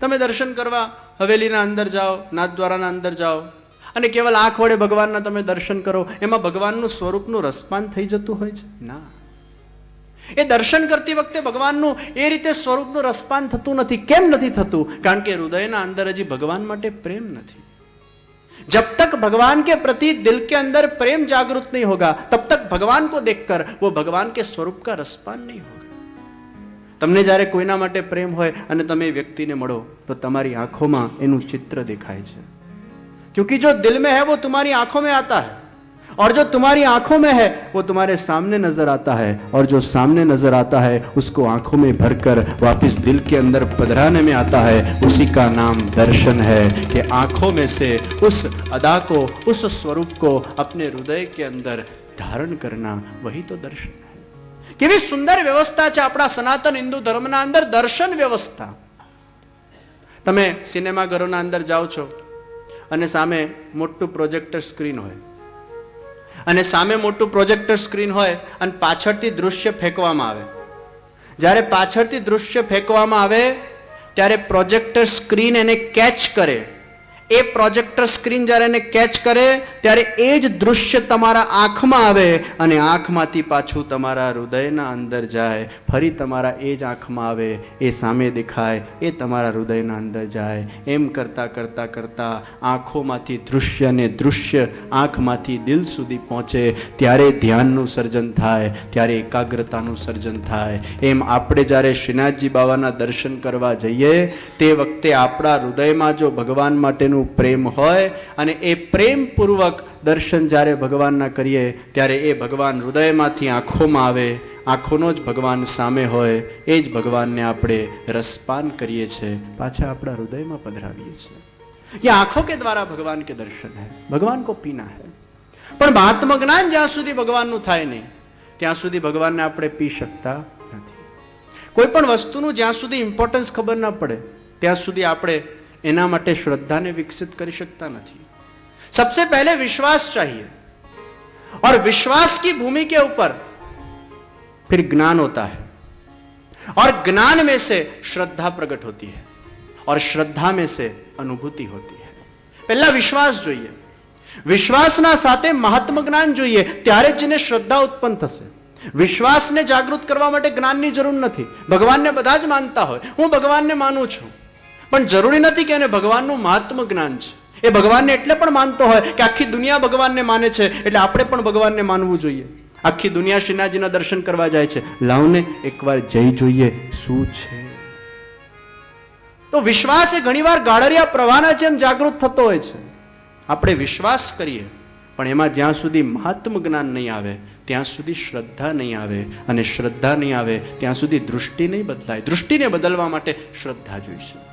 તમે દર્શન કરવા હવેલીના અંદર જાઓ નાથદ્વારાના અંદર જાઓ અને કેવલ આંખ વડે ભગવાનના તમે દર્શન કરો એમાં ભગવાનનું સ્વરૂપનું રસપાન થઈ જતું હોય છે ના એ દર્શન કરતી વખતે ભગવાનનું એ રીતે સ્વરૂપનું રસપાન થતું નથી કેમ નથી થતું કારણ કે હૃદયના અંદર હજી ભગવાન માટે પ્રેમ નથી जब तक भगवान के प्रति दिल के अंदर प्रेम जागृत नहीं होगा तब तक भगवान को देखकर वो भगवान के स्वरूप का रसपान नहीं होगा તમને જ્યારે કોઈના માટે પ્રેમ હોય અને તમે એ વ્યક્તિને મળો તો તમારી આંખોમાં એનું ચિત્ર દેખાય છે क्योंकि जो दिल में है वो तुम्हारी आंखों में आता है और जो तुम्हारी आंखों में है वो तुम्हारे सामने नजर आता है और जो सामने नजर आता है उसको आंखों में भरकर वापस दिल के अंदर पधराने में आता है उसी का नाम दर्शन है कि आंखों में से उस अदा को उस स्वरूप को अपने हृदय के अंदर धारण करना वही तो दर्शन है કેવી સુંદર વ્યવસ્થા છે આપણા સનાતન હિન્દુ ધર્મના અંદર દર્શન વ્યવસ્થા તમે સિનેમાઘરોના અંદર જાઓ છો અને સામે મોટું પ્રોજેક્ટર સ્ક્રીન હોય અને સામે મોટું પ્રોજેક્ટર સ્ક્રીન હોય અને પાછળથી દૃશ્ય ફેંકવામાં આવે જ્યારે પાછળથી દૃશ્ય ફેંકવામાં આવે ત્યારે પ્રોજેક્ટર સ્ક્રીન એને કેચ કરે એ પ્રોજેક્ટર સ્ક્રીન જ્યારે એને કેચ કરે, ત્યારે એ જ દૃશ્ય તમારા આંખમાં આવે અને આંખમાંથી પાછું તમારા હૃદયના અંદર જાય. ફરી તમારા એ જ આંખમાં આવે, એ સામે દેખાય, એ તમારા હૃદયના અંદર જાય. એમ કરતાં કરતાં કરતાં આંખોમાંથી દૃશ્ય ને દૃશ્ય આંખમાંથી દિલ સુધી પહોંચે, ત્યારે ધ્યાનનું સર્જન થાય, ત્યારે એકાગ્રતાનું સર્જન થાય. એમ આપણે જ્યારે શ્રીનાથજી બાબાના દર્શન કરવા જઈએ, તે વખતે આપણા હૃદયમાં જો ભગવાન માટેનું પ્રત્યેનું પ્રેમ હોય અને એ પ્રેમપૂર્વક દર્શન જ્યારે ભગવાનના કરીએ, ત્યારે એ ભગવાન હૃદયમાંથી આંખોમાં આવે, આંખોનો જ ભગવાન સામે હોય, એ જ ભગવાનને આપણે રસપાન કરીએ છીએ, પાછા આપણા હૃદયમાં પધરાવીએ છીએ. યા આંખો કે દ્વારા ભગવાન કે દર્શન હૈ? ભગવાન કો પીના હે? પણ મહાત્મા જ્ઞાન જ્યાં સુધી ભગવાનનું થાય નહીં, ત્યાં સુધી ભગવાનને આપણે પી શકતા નથી. કોઈ પણ વસ્તુનું જ્યાં સુધી ઇમ્પોર્ટન્સ ખબર ના પડે, ત્યાં સુધી આપણે એના માટે શ્રદ્ધાને વિકસિત કરી શકતા નથી सबसे पहले विश्वास चाहिए और विश्वास की भूमि के ऊपर फिर ज्ञान होता है और ज्ञान में से श्रद्धा प्रकट होती है और श्रद्धा में से अनुभूति होती है પહેલા વિશ્વાસ જોઈએ વિશ્વાસના સાથે મહાત્મ જ્ઞાન જોઈએ ત્યારે જ જેને શ્રદ્ધા ઉત્પન્ન થશે વિશ્વાસને જાગૃત કરવા માટે જ્ઞાનની જરૂર નથી ભગવાનને બધા જ માનતા હોય હું ભગવાનને માનું છું પણ જરૂરી નથી કે એને ભગવાનનું મહાત્મ જ્ઞાન છે. એ ભગવાનને એટલે પણ માનતો હોય કે આખી દુનિયા ભગવાનને માને છે, એટલે આપણે પણ ભગવાનને માનવું જોઈએ. આખી દુનિયા શ્રીનાથજીના દર્શન કરવા જાય છે. લાવને એકવાર જઈ જોઈએ શું છે. તો વિશ્વાસ એ ઘણીવાર ગાળરિયા પ્રવાહના જેમ જાગૃત થતો હોય છે. આપણે વિશ્વાસ કરીએ, પણ એમાં જ્યાં સુધી મહાત્મ જ્ઞાન નહીં આવે, ત્યાં સુધી શ્રદ્ધા નહીં આવે. અને શ્રદ્ધા નહીં આવે, ત્યાં સુધી દૃષ્ટિ નહીં બદલાય. દૃષ્ટિને બદલવા માટે શ્રદ્ધા જોઈશે.